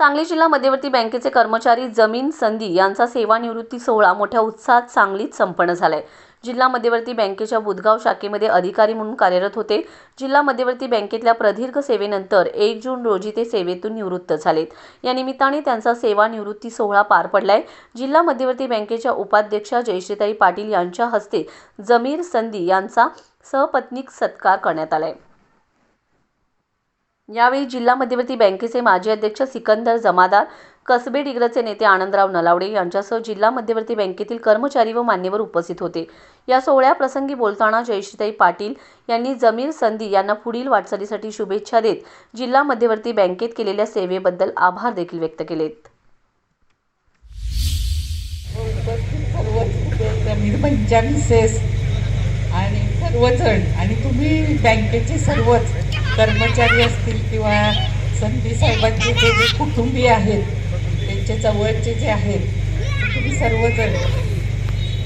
सांगली जिल्हा मध्यवर्ती बँकेचे कर्मचारी जमीन संधी यांचा सेवानिवृत्ती सोहळा मोठ्या उत्साहात सांगलीत संपन्न झालाय. जिल्हा मध्यवर्ती बँकेच्या बुधगाव शाखेमध्ये अधिकारी म्हणून कार्यरत होते. जिल्हा मध्यवर्ती बँकेतल्या प्रदीर्घ सेवेनंतर एक जून रोजी ते सेवेतून निवृत्त झालेत. या निमित्ताने त्यांचा सेवानिवृत्ती सोहळा पार पडलाय. जिल्हा मध्यवर्ती बँकेच्या उपाध्यक्षा जयश्रीताई पाटील यांच्या हस्ते जमीर संधी यांचा सहपत्नीक सत्कार करण्यात आलाय. यावेळी जिल्हा मध्यवर्ती बँकेचे माजी अध्यक्ष सिकंदर जमादार कसबे डिग्रजचे नेते आनंदराव नलावडे यांच्यासह जिल्हा मध्यवर्ती बँकेतील कर्मचारी व मान्यवर उपस्थित होते. या सोहळ्याप्रसंगी बोलताना जयश्रीताई पाटील यांनी जमीर संधी यांना पुढील वाटचालीसाठी शुभेच्छा देत जिल्हा मध्यवर्ती बँकेत केलेल्या सेवेबद्दल आभार देखील व्यक्त केलेत. सर्वच आणि सर्वजण आणि तुम्ही बँकेचे सर्वच कर्मचारी असतील किंवा संधी साहेबांचे जे जे कुटुंबीय आहेत त्यांचे जवळचे जे आहेत ते तुम्ही सर्वजण.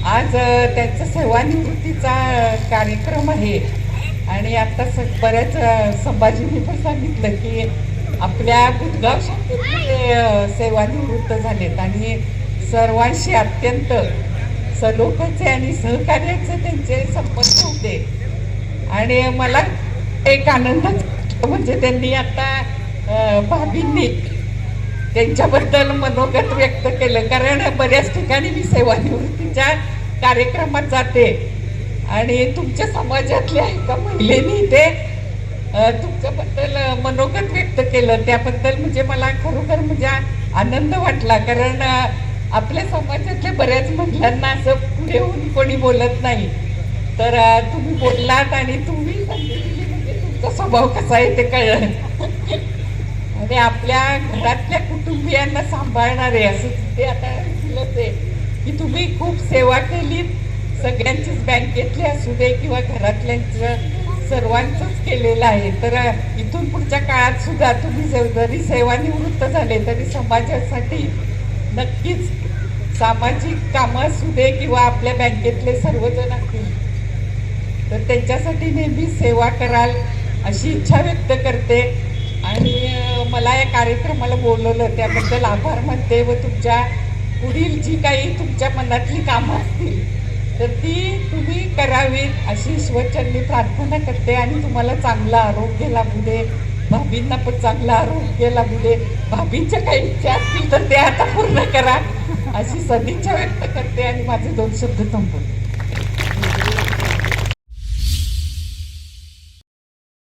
आज त्यांचा सेवानिवृत्तीचा कार्यक्रम आहे. आणि आता स बऱ्याच अ, संभाजींनी पण सांगितलं की आपल्या बुधगाव शाखेतले सेवानिवृत्त झालेत. आणि सर्वांशी अत्यंत सलोखाचे आणि सहकार्याचे त्यांचे संपर्क होते. आणि मला एक आनंद म्हणजे त्यांनी आता भाभींनी त्यांच्याबद्दल मनोगत व्यक्त केलं. कारण बऱ्याच ठिकाणी मी सेवानिवृत्तीच्या कार्यक्रमात जाते. आणि तुमच्या समाजातल्या एका महिलेनी ते तुमच्याबद्दल मनोगत व्यक्त केलं. त्याबद्दल म्हणजे मला खरोखर म्हणजे आनंद वाटला. कारण आपल्या समाजातल्या बऱ्याच महिलांना असं पुढे होऊन कोणी बोलत नाही. तर तुम्ही बोललात आणि तुम्ही संधी स्वभाव कसा आहे ते कळलं. आणि म्हणजे आपल्या घरातल्या कुटुंबियांना सांभाळणारे असं ते आता दिलं ते की तुम्ही खूप सेवा केली सगळ्यांचीच बँकेतली असू दे किंवा घरातल्यांचं सर्वांचंच केलेलं आहे. तर इथून पुढच्या काळात सुद्धा तुम्ही जरी सेवानिवृत्त झाले तरी समाजासाठी नक्कीच सामाजिक कामं असू दे किंवा आपल्या बँकेतले सर्वजण असतील तर त्यांच्यासाठी नेहमी सेवा कराल. अशी इच्छा व्यक्त करते. आणि मला या कार्यक्रमाला बोलवलं त्याबद्दल आभार म्हणते व तुमच्या पुढील जी काही तुमच्या मनातली कामं असतील तर ती तुम्ही करावीत अशी ईश्वरचरणी प्रार्थना करते आणि तुम्हाला चांगलं आरोग्य लाभू दे. भाभींना पण चांगलं आरोग्य लाभू दे. भाभींच्या काही इच्छा असतील तर ते आता पूर्ण करा अशी सदिच्छा व्यक्त करते आणि माझे दोन शब्द संपवते.